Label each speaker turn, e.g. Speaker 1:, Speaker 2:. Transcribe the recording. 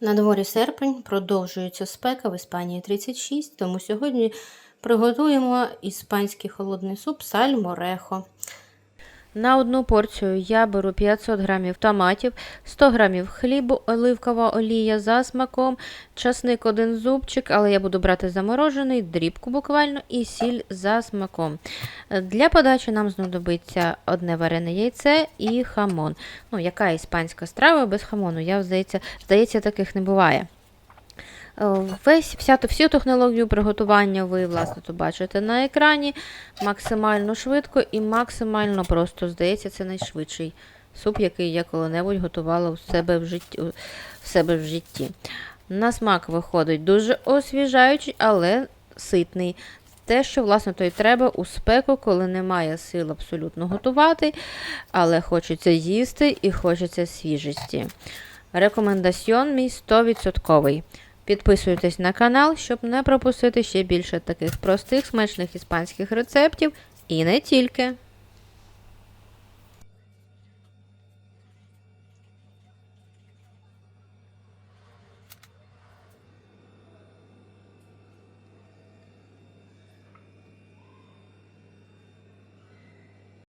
Speaker 1: На дворі серпень продовжується спека в Іспанії 36, тому сьогодні приготуємо іспанський холодний суп сальморехо. На одну порцію я беру 500 грамів томатів, 100 грамів хлібу, оливкова олія за смаком, часник один зубчик, але я буду брати заморожений, дрібку буквально і сіль за смаком. Для подачі нам знадобиться одне варене яйце і хамон. Ну, яка іспанська страва без хамону? Я, здається, здається, таких не буває. Е, Весь, вся, всю технологію приготування ви, власне, тут бачите на екрані. Максимально швидко і максимально просто. Здається, це найшвидший суп, який я коли-небудь готувала у себе в житті. В себе в житті. На смак виходить дуже освіжаючий, але ситний. Те, що, власне, то й треба у спеку, коли немає сил абсолютно готувати, але хочеться їсти і хочеться свіжості. Рекомендаціон мій 100%. Підписуйтесь на канал, щоб не пропустити ще більше таких простих смачних іспанських рецептів і не тільки.